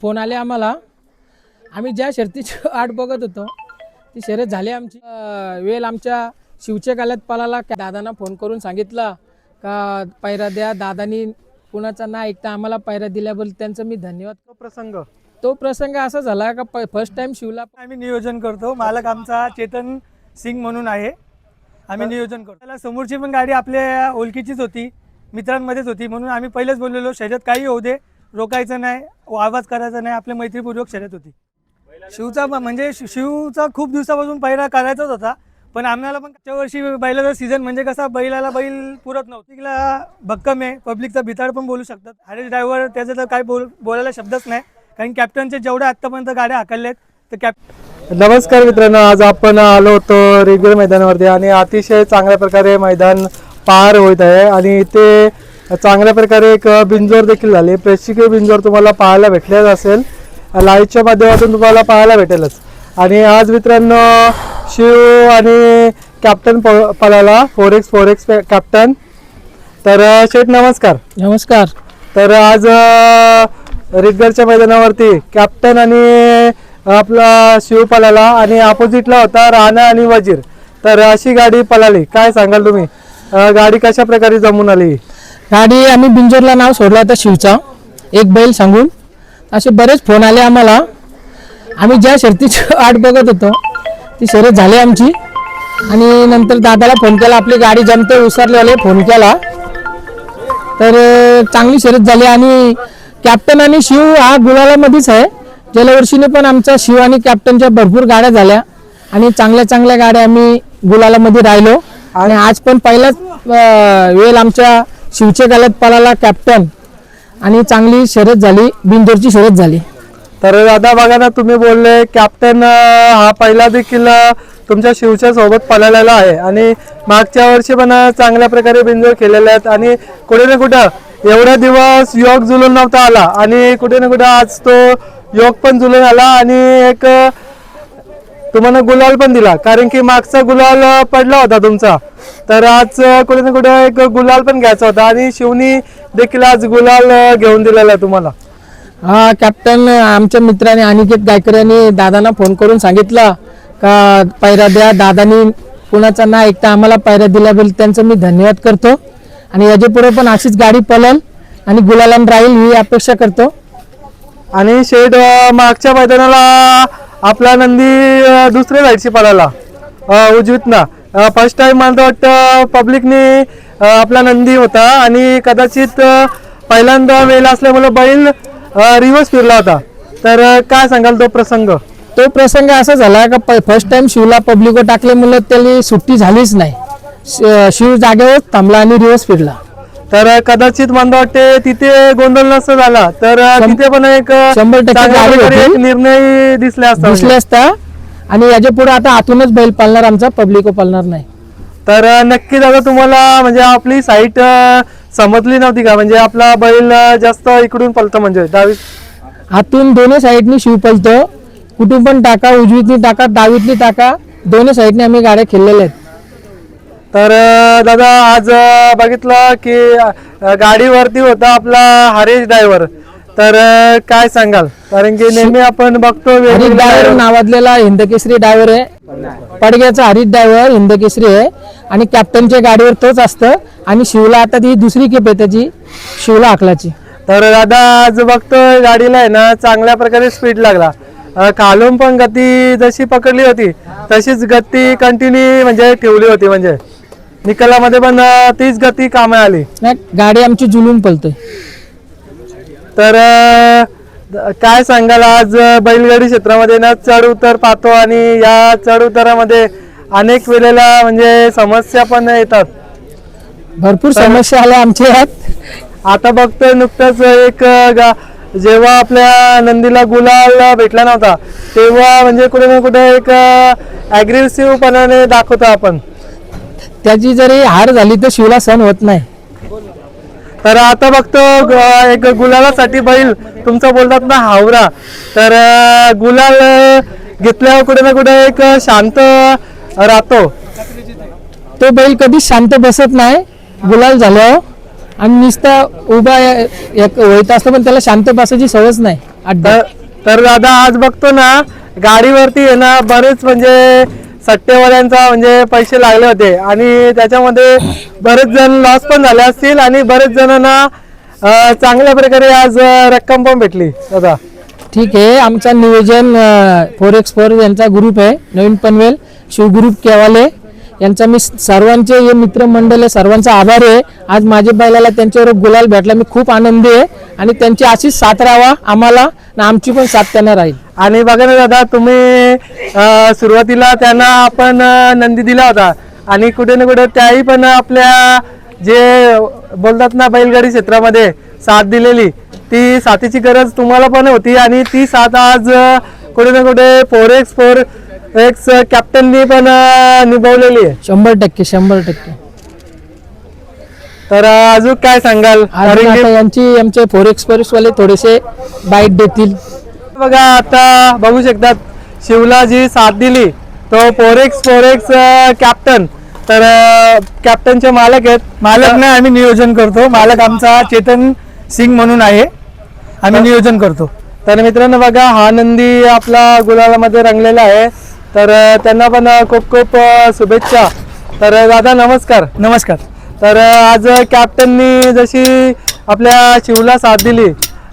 Phone आले आम्हाला. आम्ही ज्या शर्तीची वाट बघत होतो ती शर्यत झाली आमची. वेळ आमच्या शिवच्या काल्यात पळाला. का दादांना फोन करून सांगितलं का पायरा द्या दादानी कुणाचा ना ऐकता आम्हाला पायरा दिल्याबद्दल त्यांचं मी धन्यवाद. तो प्रसंग. तो प्रसंग असा झाला का फर्स्ट टाइम शिवला. आम्ही नियोजन करतो. मालक आमचा चेतन सिंग म्हणून आहे. आम्ही नियोजन करतो. त्याला समोरची पण गाडी आपल्या ओळखीचीच होती मित्रांमध्येच होती. म्हणून आम्ही पहिलेच बोललेलो शर्यत काही होऊ दे. रोकायचं नाही आवाज करायचा नाही आपल्या मैत्रीपूर्वक शर्यत होती. शिवचा म्हणजे शिवचा खूप दिवसापासून पहिला करायचाच होता पण आम्हाला पण त्या वर्षी बैलाचा सीझन म्हणजे कसा बैलाला बैल पुरत नव्हती. तिला भक्कम आहे पब्लिकचा भिताड पण बोलू शकतात. हरेश ड्रायव्हर त्याचं तर काय बोल बोलायला शब्दच नाही कारण कॅप्टनचे जेवढ्या आत्तापर्यंत गाड्या हाकलल्यात तर कॅप नमस्कार मित्रांनो आज आपण आलो होतो रेग्युलर मैदानावरती आणि अतिशय चांगल्या प्रकारे मैदान पार होत आहे आणि इथे चांगल्या प्रकारे एक बिंजोर देखील झाली. प्रेक्षणीय बिंजोर तुम्हाला पाहायला भेटलेच असेल. लाईव्हच्या माध्यमातून तुम्हाला पाहायला भेटेलच. आणि आज मित्रांनो शिव आणि कॅप्टन प- पळाला. Four X four X captain तर शेठ नमस्कार. नमस्कार. तर आज अ, रिगरच्या मैदानावरती कॅप्टन आणि आपला शिव पळाला आणि अपोजिटला होता राणा आणि वजीर. तर अशी गाडी पळाली. काय सांगाल तुम्ही? गाडी कशा प्रकारे जमून आली? गाडी आम्ही बिंजोरला नाव सोडलं होतं शिवचा. एक बैल सांगून. असे बरेच फोन आले आम्हाला. आम्ही ज्या शर्तीची वाट बघत होतो ती शर्यत झाली आमची. आणि नंतर दादाला फोन केला आपली गाडी जमते उसरलेले फोन केला. तर चांगली शर्यत झाली आणि कॅप्टन आणि शिव हा गुलालामध्येच आहे. गेल्या वर्षीने पण आमचा शिव आणि कॅप्टनच्या भरपूर गाड्या झाल्या. आणि चांगल्या चांगल्या गाड्या आम्ही गुलालामध्ये राहिलो. आणि आज पण पहिलाच वेळ आमच्या शिवचे गाल्यात पळाला कॅप्टन आणि चांगली शर्यत झाली बिंदोरची शर्यत झाली. तर दादा बघा ना तुम्ही बोलले कॅप्टन हा पहिला देखील तुमच्या शिवच्या सोबत पळालेला आहे. आणि मागच्या वर्षी पण चांगल्या प्रकारे बिंजोर केलेले आहेत. आणि कुठे ना कुठं एवढा दिवस योग जुलून नव्हता आला. आणि कुठे ना कुठं आज तो योग पण जुलून आला. आणि एक तुम्हाला गुलाल पण दिला. कारण की मागचा गुलाल पडला होता तुमचा. तर आज कुठे ना कुठे एक गुलाल पण घ्यायचा होता. आणि शिवनी देखील आज गुलाल घेऊन दिलेला आहे तुम्हाला. हा कॅप्टन आमच्या मित्राने अनिकेत गायकर यांनी दादांना फोन करून सांगितलं का पायरा द्या. दादानी कुणाचा ना ऐकता आम्हाला पायरा दिल्याबद्दल त्यांचं मी धन्यवाद करतो. आणि याच्यापुढे पण अशीच गाडी पळल आणि गुलालान राहील ही अपेक्षा करतो. आणि शेड मागच्या मैदानाला आपला नंदी दुसरे दुसऱ्या साईडची पळाला अ, फर्स्ट टाइम मला वाटतं पब्लिकने आपला नंदी होता आणि कदाचित पहिल्यांदा वेळ असल्यामुळे बैल रिव्हर्स फिरला होता. तर काय सांगाल तो प्रसंग? तो प्रसंग असा झाला का फर्स्ट टाइम शिवला पब्लिकवर टाकल्यामुळे त्याला सुट्टी झालीच नाही. श- शिव जागेवर थांबला आणि रिव्हर्स फिरला. तर कदाचित मला वाटते तिथे गोंधळ नसता झाला. तर तिथे पण एक शंभर टक्के निर्णय दिसला असता. दिसले असता. आणि याच्यापुढे आता आतूनच बैल पालणार आमचा पब्लिक पालणार नाही. तर नक्की दादा तुम्हाला म्हणजे आपली साईट समजली नव्हती का? म्हणजे आपला बैल जास्त इकडून पलतं म्हणजे डावी आतून दोन्ही साईडनी शिव पलतो. कुठून पण टाका उजवीतनी टाका डावीतनी टाका. दोन्ही साईडने आम्ही गाड्या खेळलेल्या आहेत. तर दादा आज बघितलं की गाडीवरती होता आपला हरेश ड्रायव्हर तर काय सांगाल? कारण की नेहमी आपण बघतो वेगवेगळे ड्रायव्हर. नावाजलेला हिंदकेसरी ड्रायव्हर आहे. पडग्याचा हरित ड्रायव्हर हिंदकेसरी आहे. आणि कॅप्टनच्या गाडीवर तोच असतं. आणि शिवला आता ती दुसरी केप आहे त्याची शिवला आकलाची तर दादा आज बघतोय गाडीला आहे ना चांगल्या प्रकारे स्पीड लागला. खालून पण गती जशी पकडली होती तशीच गती कंटिन्यू म्हणजे ठेवली होती म्हणजे. निकालामध्ये पण अ, तीच गती कामे आली. नाही, गाडी आमची जुलून पलतोय तर अ, द- काय सांगाल आज अ, बैलगाडी क्षेत्रामध्ये ना चढ उतर पाहतो आणि या चढ उतारामध्ये अनेक वेळेला म्हणजे समस्या पण येतात. भरपूर समस्या आल्या आमच्या यात. आता बघतोय नुकतंच एक अ, गा- जेव्हा आपल्या नंदीला गुलाल भेटला नव्हता तेव्हा म्हणजे कुठे ना कुठे एक अग्रेसिव्ह पणाने दाखवतो आपण. त्याची जरी हार झाली तर शिवला सण होत नाही. तर आता बघतो ग- एक गुलालासाठी बैल तुमचा बोलतात ना हावरा. तर अ, गुलाल अ, घेतल्यावर कुठे ना कुठे एक शांत राहतो. तो बैल कधीच शांत बसत नाही गुलाल झाल्यावर. आणि नुसता उभा एक होत असतं पण त्याला शांत बसायची सवयच नाही अड्डा तर तर दादा आज बघतो ना गाडीवरती आहे ना बरेच म्हणजे सट्टेवाल्यांचा म्हणजे पैसे लागले होते. आणि त्याच्यामध्ये बरेच जण लॉस पण झाले असतील आणि बरेच जणांना चांगल्या प्रकारे आज रक्कम पण भेटली. दादा. ठीक आहे. आमचा नियोजन फोर एक्स फोर यांचा ग्रुप आहे. नवीन पनवेल शिवग्रुप केवाले. यांचा मी सर्वांचे हे मित्रमंडळ आहे सर्वांचा आभार आहे. आज माझ्या बैलाला त्यांच्यावर गुलाल भेटला. मी खूप आनंदी आहे. आणि त्यांची अशीच साथ राहावा आम्हाला आणि आमची पण साथ त्यांना राहील. आणि बघा ना दादा तुम्ही सुरुवातीला त्यांना आपण नंदी दिला होता. आणि कुठे ना कुठे त्याही पण आपल्या जे बोलतात ना बैलगाडी क्षेत्रामध्ये साथ दिलेली ती साथीची गरज तुम्हाला पण होती. आणि ती साथ आज कुठे ना कुठे फोर एक्स फोर एक्स कॅप्टननी पण निभावलेली आहे. शंभर टक्के शंभर टक्के. तर अजून काय सांगाल? आता यांची आमचे फोर एक्सप्रेस वाले थोडेसे बाईट देतील. बघा आता बघू शकतात शिवला जी साथ दिली. तो four X four X captain तर कॅप्टनचे मालक आहेत. मालक नाही आम्ही नियोजन करतो. मालक आमचा चेतन सिंग म्हणून आहे. आम्ही नियोजन करतो. तर मित्रांनो बघा हा नंदी आपला गुलालामध्ये रंगलेला आहे. तर त्यांना पण खूप खूप शुभेच्छा. तर दादा नमस्कार. नमस्कार. तर आज कॅप्टननी जशी आपल्या शिवला साथ दिली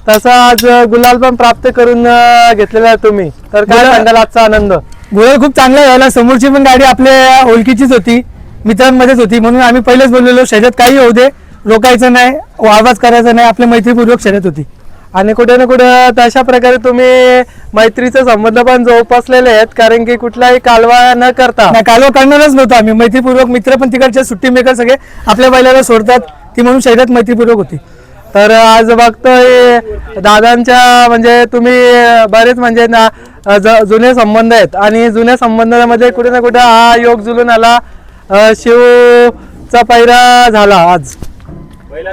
तसा आज गुलाल पण प्राप्त करून घेतलेला आहे तुम्ही. तर काय गुलाल- सांगाल आजचा आनंद? गोळ खूप चांगला झाला समोरची पण गाडी आपल्या ओळखीचीच होती. मित्रांमध्येच होती. म्हणून आम्ही पहिलेच बोललेलो शर्यत काही होऊ दे. रोकायचं नाही. आवाज करायचा नाही. आपल्या मैत्रीपूर्वक शर्यत होती. आणि कुठे ना कुठे तशा प्रकारे तुम्ही मैत्रीचे संबंध पण जोपासलेले आहेत कारण की कुठलाही कालवा न करता. नाही कालवा करणारच नव्हतो आम्ही. मैत्रीपूर्वक मित्र पण तिकडचे सुट्टी मेकर सगळे आपल्या बैलाला सोडतात. ती म्हणून शर्यत मैत्रीपूर्वक होती. तर आज बघतोय दादांच्या म्हणजे तुम्ही बरेच म्हणजे ना ज- जुने संबंध आहेत. आणि जुन्या संबंधामध्ये कुठे ना कुठे हा योग जुलून आला. शिवचा पैरा झाला आज.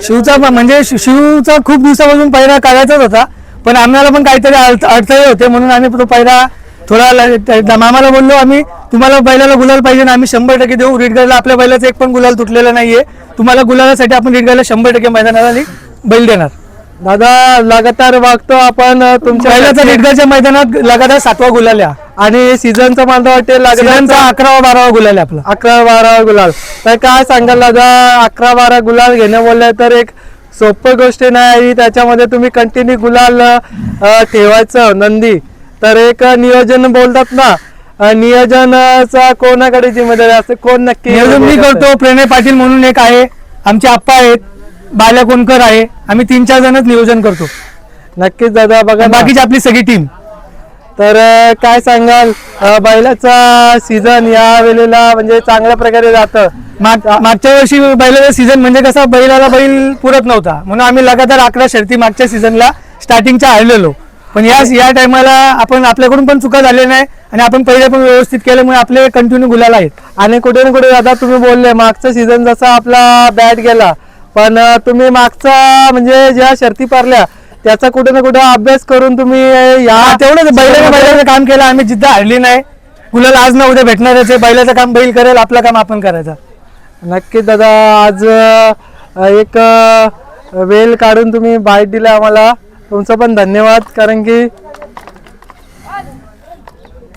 शिवचा म्हणजे शिवचा खूप दिवसापासून पहिरा काढायचाच होता. पण आम्हाला पण काहीतरी अडथ- अडथळे होते. म्हणून आम्ही तो पहिरा थोडा मामाला बोललो आम्ही तुम्हाला बैलाला गुलाल पाहिजे ना आम्ही शंभर टक्के देऊ. रीडगाडला आपल्या बैलाचा एक पण गुलाल तुटलेला नाहीये. तुम्हाला गुलालासाठी आपण रीडगाडला शंभर टक्के मैदानाला आणि बैल देणार. दादा लगातार बघतो आपण. तुमच्या बैलाचा रीडगाडच्या मैदानात लगातार सातवा गुलाल आहे हा. आणि सीझनचा मला वाटते लगातार अकरावा बारावा गुलाल आपला. अकरा बारा गुलाल. तर काय सांगाल दादा अकरा बारा गुलाल घेणं बोललं तर एक सोपं गोष्ट नाही त्याच्यामध्ये तुम्ही कंटिन्यू गुलाल ठेवायचं. नंदी तर एक नियोजन बोलतात ना नियोजनाचा कोणाकडे जिम्मेदारी असते? कोण नक्की नियोजन मी करतो. प्रणय पाटील म्हणून एक आहे. आमचे आप्पा आहेत. बाल्या कोणकर आहे. आम्ही तीन चार जणच नियोजन करतो. नक्कीच दादा बघा. बाकीची आपली सगळी टीम तर काय सांगाल? बैलाचा सीझन या वेळेला म्हणजे चांगल्या प्रकारे जातं. माग मागच्या वर्षी बैलाचा सीझन म्हणजे कसा बैलाला बैल पुरत नव्हता. म्हणून आम्ही लगातार अकरा शर्ती मागच्या सीझनला स्टार्टिंगच्या हरलेलो. पण या या टायमाला आपण आपल्याकडून पण चुका झाल्या नाही आणि आपण पहिले पण व्यवस्थित केल्यामुळे आपले कंटिन्यू गुलाल आहेत. आणि कुठे ना कुठे दादा तुम्ही बोलले मागचा सीझन जसा आपला बॅट गेला पण तुम्ही मागचा म्हणजे ज्या शर्ती पारल्या त्याचा कुठे ना कुठे अभ्यास करून तुम्ही या तेवढंच बैलाने बैलाचं काम केलं आम्ही जिद्द हरली नाही. गुलाल आज ना उद्या भेटणारच आहे बैलाचं काम बैल करेल आपलं काम आपण करायचं. नक्कीच दादा आज एक वेळ काढून तुम्ही बाईट दिला आम्हाला. तुमचं पण धन्यवाद कारण की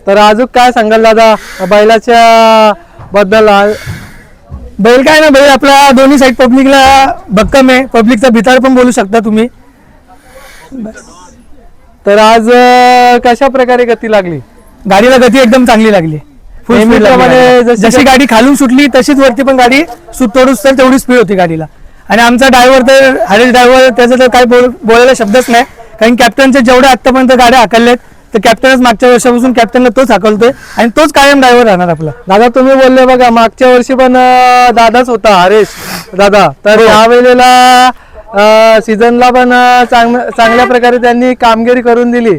तर अजून काय सांगाल दादा बैलाच्या बद्दल? बैल काय ना बैल आपला दोन्ही साईड पब्लिकला भक्कम आहे. पब्लिकचा भिताड पण बोलू शकता तुम्ही. तर आज अं, कशा प्रकारे गती लागली? गाडीला गती एकदम चांगली लागली. Full speed लागली नेहमीप्रमाणे गाडीला. जशी जशी गाडी खालून सुटली तशीच वरती पण गाडी सुट तोडूस तर तेवढी स्पीड होती गाडीला. आणि आमचा ड्रायव्हर तर हरेश ड्रायव्हर त्याचं तर काही बोल बोलायला शब्दच नाही. कारण कॅप्टनचे जेवढे आतापर्यंत गाड्या हाकलल्यात तर कॅप्टनच मागच्या वर्षापासून कॅप्टनला तोच हाकलतोय आणि तोच कायम ड्रायव्हर राहणार आपला. दादा तुम्ही बोलले बघा मागच्या वर्षी पण अं, दादाच होता हरेश दादा तर या वेळेला सीझनला पण चांग चांगल्या प्रकारे त्यांनी कामगिरी करून दिली.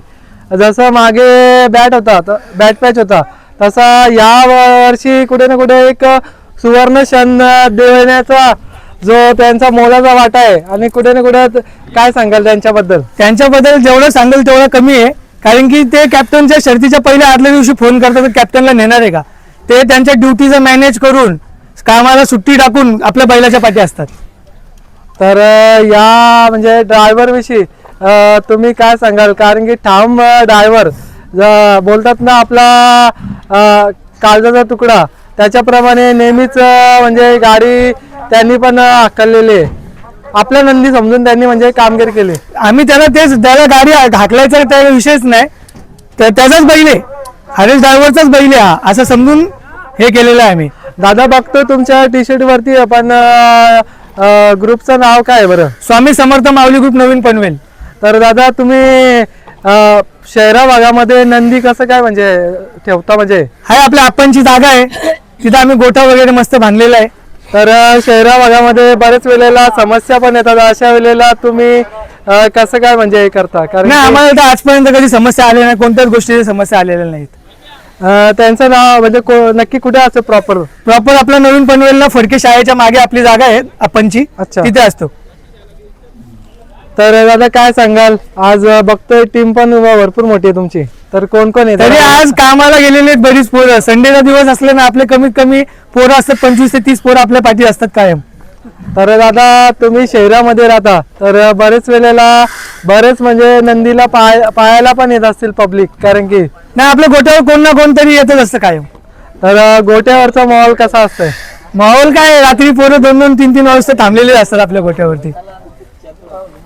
जसं मागे बॅट होता बॅट पॅच होता तसा या वर्षी कुठे ना कुठे एक सुवर्ण क्षण देण्याचा जो त्यांचा मोलाचा वाटा आहे. आणि कुठे ना कुठे काय सांगाल त्यांच्याबद्दल? त्यांच्याबद्दल जेवढं सांगेल तेवढं कमी आहे. कारण की ते कॅप्टनच्या शर्तीच्या पहिल्या आदल्या दिवशी फोन करतात तर कॅप्टनला नेणार आहे का? ते त्यांच्या ड्युटीचं मॅनेज करून कामाला सुट्टी टाकून आपल्या बैलाच्या पाठी असतात. तर या म्हणजे ड्रायव्हर विषयी अं, तुम्ही काय सांगाल? कारण की ठाम ड्रायव्हर बोलतात ना आपला काळजाचा तुकडा त्याच्याप्रमाणे नेहमीच म्हणजे गाडी त्यांनी पण हाकललेली आहे. आपल्या नंदी समजून त्यांनी म्हणजे कामगिरी केली. आम्ही त्याला तेच त्याला गाडी हाकलायचा त्या विषयच नाही. तर त्याचाच बैल हरेश ड्रायव्हरचाच बैल हा. असं समजून हे केलेलं आहे आम्ही. दादा बघतो तुमच्या टी शर्ट वरती पण ग्रुपचं नाव काय आहे बरं? स्वामी समर्थ माऊली ग्रुप नवीन पनवेल. तर दादा तुम्ही शहरा भागामध्ये नंदी कसं काय म्हणजे ठेवता म्हणजे? हाय आपल्या आपणची जागा आहे. तिथं आम्ही गोठा वगैरे मस्त बांधलेला आहे. तर शहरा भागामध्ये बरेच वेळेला समस्या पण येतात. अशा वेळेला तुम्ही कसं काय म्हणजे करता? कारण आम्हाला आजपर्यंत कधी समस्या आल्या नाही. कोणत्याच गोष्टीची समस्या आलेल्या नाहीत. त्यांचं नाव म्हणजे नक्की कुठे असतं प्रॉपर प्रॉपर आपल्या नवीन पनवेलला फडके शाळेच्या मागे आपली जागा आहे आपणची. अच्छा. तिथे असतो. तर दादा काय सांगाल? आज बघतोय टीम पण भरपूर मोठी आहे तुमची. तर कोण कोण तरी आहे आज कामाला गेलेले आहेत बरीच पोरं. संडेचा दिवस असले ना आपले कमीत कमी पोरं असतात पंचवीस ते तीस पोरं आपल्या पाठी असतात कायम. तर दादा तुम्ही शहरामध्ये राहता. तर बरेच वेळेला बरेच म्हणजे नंदीला पाय पाहायला पण येत असतील पब्लिक कारण की नाही आपल्या गोट्यावर कोण ना कोणतरी येतच असतं कायम. तर गोट्यावरचा माहोल कसा असतोय? माहोल काय रात्री पोरं दोन दोन तीन तीन वाजता थांबलेले असतात आपल्या गोट्यावरती.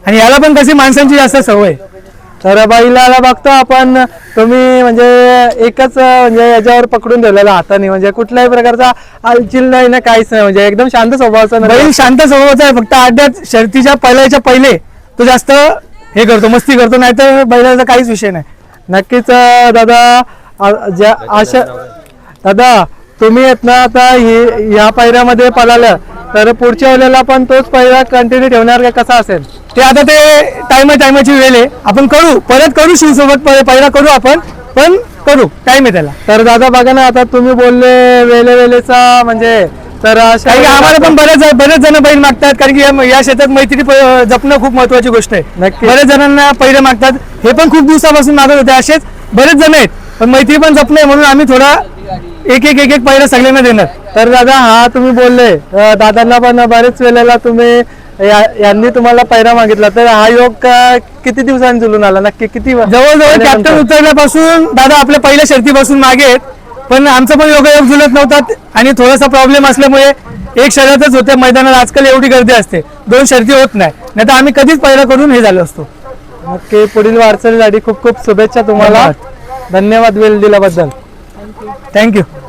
आणि याला पण कशी माणसांची जास्त सवय. तर बैलाला बघतो आपण. तुम्ही म्हणजे एकच म्हणजे याच्यावर पकडून ठेवलेला हाताने. म्हणजे कुठल्याही प्रकारचा हालचाल नाही ना काहीच नाही. म्हणजे एकदम शांत स्वभावाचा बैल शांत स्वभावाचा आहे. फक्त आड्यात शर्तीच्या पहिल्याच्या पहिले तो जास्त हे करतो मस्ती करतो. नाही तर बैलाचा काहीच विषय नाही. नक्कीच दादा ज्या अशा दादा तुम्ही येत ना आता ही या पायऱ्यामध्ये पळाल्या तर पुढच्या वेळेला पण तोच पायरा कंटिन्यू ठेवणार का कसा असेल? ते आता ते टायमा टायमाची वेळ आहे. आपण करू. परत करू शिवसोबत. पहिला करू आपण. पण करू. टाइम आहे त्याला. तर दादा बघा ना आता तुम्ही बोलले वेले वेलेचा म्हणजे तर आम्हाला पण बरेच बरेच जण बैल मागतात. कारण की या- शेतात मैत्री जपणं खूप महत्वाची गोष्ट आहे. नक्की. बरेच जणांना पहिले मागतात. हे पण खूप दिवसापासून मागत होते असेच. बरेच जण आहेत. पण मैत्री पण जपणं आहे म्हणून आम्ही थोडा एक एक एक एक पहिला सगळ्यांना देणार. तर दादा हा तुम्ही बोलले. दादांना पण बरेच वेळेला तुम्ही यांनी तुम्हाला पैरा मागितला. तर हा योग किती दिवसांनी जुलून आला? नक्की किती जवळजवळ कॅप्टन उतरल्यापासून दादा आपल्या पहिल्या शर्तीपासून मागे आहेत. पण आमचा पण योगायोग जुलत नव्हता आणि थोडासा प्रॉब्लेम असल्यामुळे एक शर्यतच होते मैदानात. आजकाल एवढी गर्दी असते. दोन शर्ती होत नाही. नाही तर आम्ही कधीच पहिला करून हे झालो असतो. नक्की पुढील वाटचालीसाठी खूप खूप शुभेच्छा तुम्हाला. धन्यवाद. वेळ दिल्याबद्दल. Thank you.